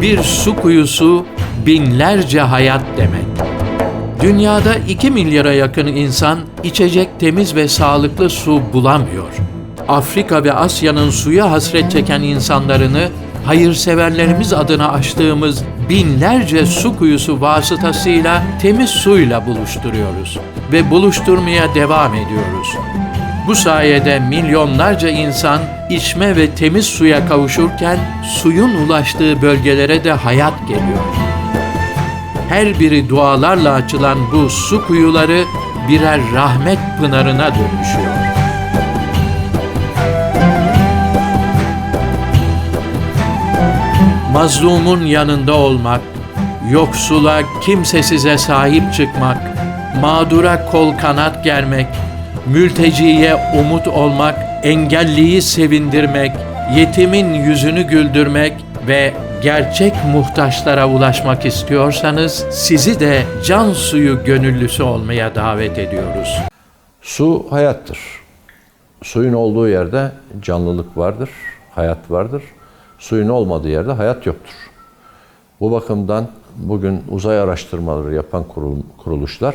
Bir su kuyusu binlerce hayat demek. Dünyada 2 milyara yakın insan içecek temiz ve sağlıklı su bulamıyor. Afrika ve Asya'nın suya hasret çeken insanlarını hayırseverlerimiz adına açtığımız binlerce su kuyusu vasıtasıyla temiz suyla buluşturuyoruz ve buluşturmaya devam ediyoruz. Bu sayede milyonlarca insan içme ve temiz suya kavuşurken suyun ulaştığı bölgelere de hayat geliyor. Her biri dualarla açılan bu su kuyuları birer rahmet pınarına dönüşüyor. Mazlumun yanında olmak, yoksula, kimsesize sahip çıkmak, mağdura kol kanat germek, mülteciye umut olmak, engelliyi sevindirmek, yetimin yüzünü güldürmek ve gerçek muhtaçlara ulaşmak istiyorsanız sizi de can suyu gönüllüsü olmaya davet ediyoruz. Su hayattır. Suyun olduğu yerde canlılık vardır, hayat vardır. Suyun olmadığı yerde hayat yoktur. Bu bakımdan bugün uzay araştırmaları yapan kurul- kuruluşlar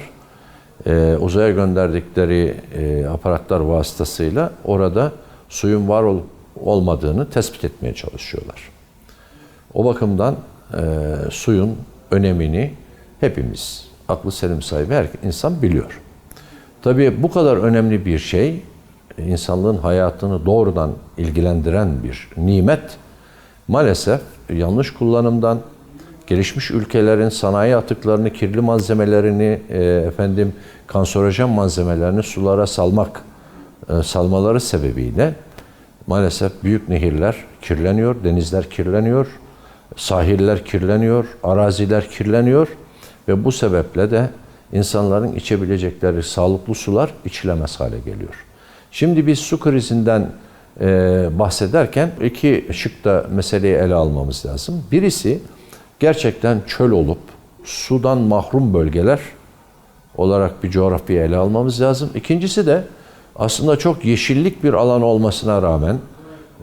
e, uzaya gönderdikleri e, aparatlar vasıtasıyla orada suyun var olup olmadığını tespit etmeye çalışıyorlar. O bakımdan e, suyun önemini hepimiz, aklı selim sahibi her insan biliyor. Tabii bu kadar önemli bir şey, insanlığın hayatını doğrudan ilgilendiren bir nimet, maalesef yanlış kullanımdan, gelişmiş ülkelerin sanayi atıklarını, kirli malzemelerini, e, efendim kanserojen malzemelerini sulara salmak, e, salmaları sebebiyle maalesef büyük nehirler kirleniyor, denizler kirleniyor, sahiller kirleniyor, araziler kirleniyor ve bu sebeple de insanların içebilecekleri sağlıklı sular içilemez hale geliyor. Şimdi biz su krizinden e, bahsederken iki şıkta meseleyi ele almamız lazım. Birisi gerçekten çöl olup sudan mahrum bölgeler olarak bir coğrafyayı ele almamız lazım. İkincisi de aslında çok yeşillik bir alan olmasına rağmen,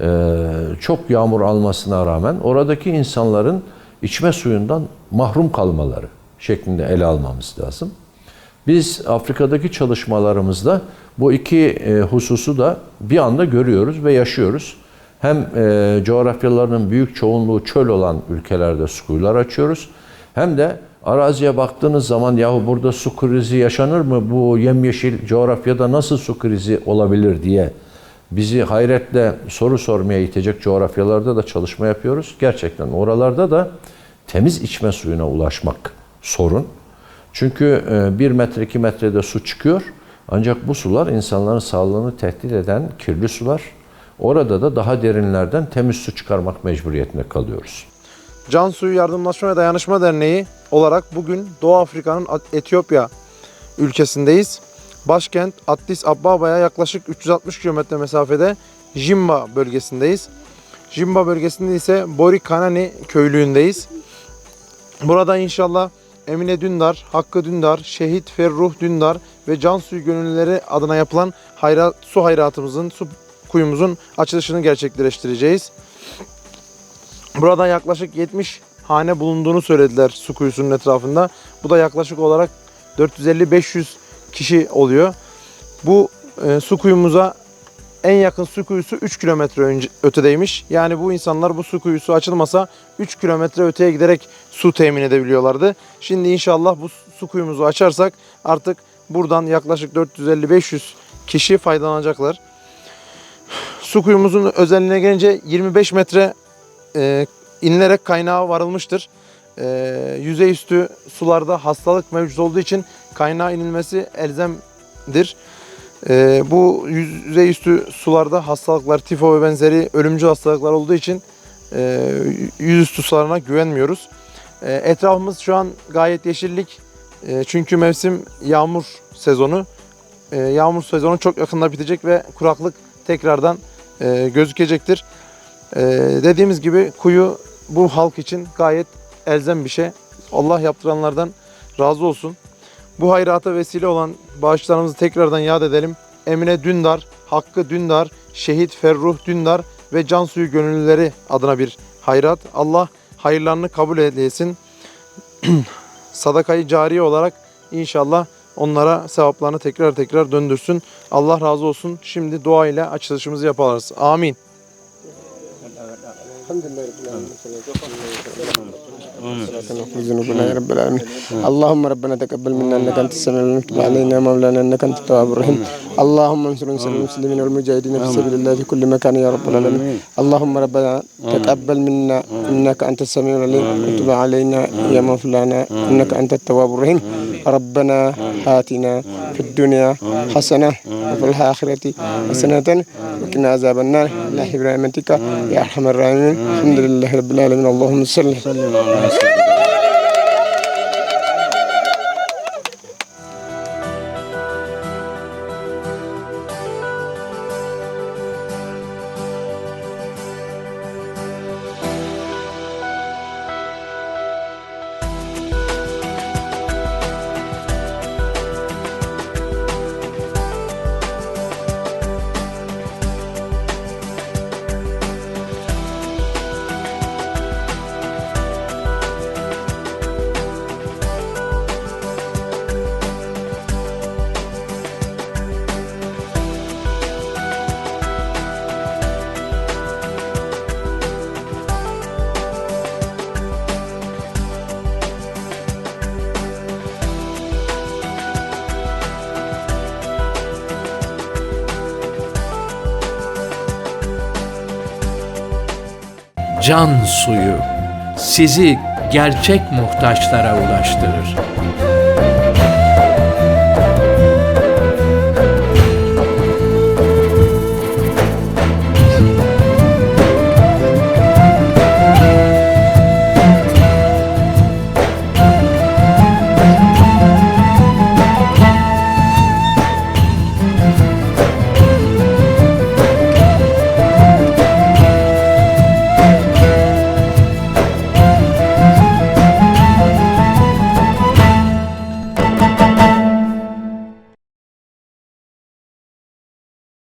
e, çok yağmur almasına rağmen oradaki insanların içme suyundan mahrum kalmaları şeklinde ele almamız lazım. Biz Afrika'daki çalışmalarımızda bu iki e, hususu da bir anda görüyoruz ve yaşıyoruz. Hem e, coğrafyalarının büyük çoğunluğu çöl olan ülkelerde su kuyular açıyoruz. Hem de araziye baktığınız zaman yahu burada su krizi yaşanır mı? Bu yemyeşil coğrafyada nasıl su krizi olabilir diye bizi hayretle soru sormaya itecek coğrafyalarda da çalışma yapıyoruz. Gerçekten oralarda da temiz içme suyuna ulaşmak sorun. Çünkü e, bir metre iki metrede su çıkıyor. Ancak bu sular insanların sağlığını tehdit eden kirli sular. Orada da daha derinlerden temiz su çıkarmak mecburiyetinde kalıyoruz. Can Suyu Yardımlaşma ve Dayanışma Derneği olarak bugün Doğu Afrika'nın Etiyopya ülkesindeyiz. Başkent Addis Ababa'ya yaklaşık 360 kilometre mesafede Jimba bölgesindeyiz. Jimba bölgesinde ise Bori Kanani köylüğündeyiz. Burada inşallah Emine Dündar, Hakkı Dündar, Şehit Ferruh Dündar ve Can Suyu Gönüllüleri adına yapılan hayra, su hayratımızın, su kuyumuzun açılışını gerçekleştireceğiz. Burada yaklaşık 70 hane bulunduğunu söylediler su kuyusunun etrafında. Bu da yaklaşık olarak 450-500 kişi oluyor. Bu e, su kuyumuza en yakın su kuyusu 3 kilometre ötedeymiş. Yani bu insanlar bu su kuyusu açılmasa 3 kilometre öteye giderek su temin edebiliyorlardı. Şimdi inşallah bu su kuyumuzu açarsak artık buradan yaklaşık 450-500 kişi faydalanacaklar. Su kuyumuzun özelliğine gelince 25 metre e, inilerek kaynağa varılmıştır. E, yüzeyüstü sularda hastalık mevcut olduğu için kaynağa inilmesi elzemdir. E, bu yüzeyüstü sularda hastalıklar, tifo ve benzeri ölümcül hastalıklar olduğu için e, yüzüstü sularına güvenmiyoruz. E, etrafımız şu an gayet yeşillik. E, çünkü mevsim yağmur sezonu. E, yağmur sezonu çok yakında bitecek ve kuraklık tekrardan e, gözükecektir. Ee, dediğimiz gibi kuyu bu halk için gayet elzem bir şey. Allah yaptıranlardan razı olsun. Bu hayrata vesile olan bağışlarımızı tekrardan yad edelim. Emine Dündar, Hakkı Dündar, Şehit Ferruh Dündar ve Can Suyu Gönüllüleri adına bir hayrat. Allah hayırlarını kabul eylesin. Sadakayı cariye olarak inşallah onlara sevaplarını tekrar tekrar döndürsün. Allah razı olsun. Şimdi dua ile açılışımızı yaparız. Amin. في ذنوبنا يا رب العالمين اللهم ربنا تقبل منا إنك أنت السميع العليم. علينا مولانا إنك أنت التواب الرحيم. اللهم انصر انصر المسلمين والمجاهدين في سبيل الله في كل مكان يا رب العالمين. اللهم ربنا تقبل منا إنك أنت السميع العليم. وتب علينا يا مولانا إنك أنت التواب الرحيم. ربنا آتنا في الدنيا حسنة وفي الآخرة حسنة. وقنا عذاب النار لا برحمتك يا أرحم الراحمين. الحمد لله رب العالمين. اللهم صل Can suyu sizi gerçek muhtaçlara ulaştırır.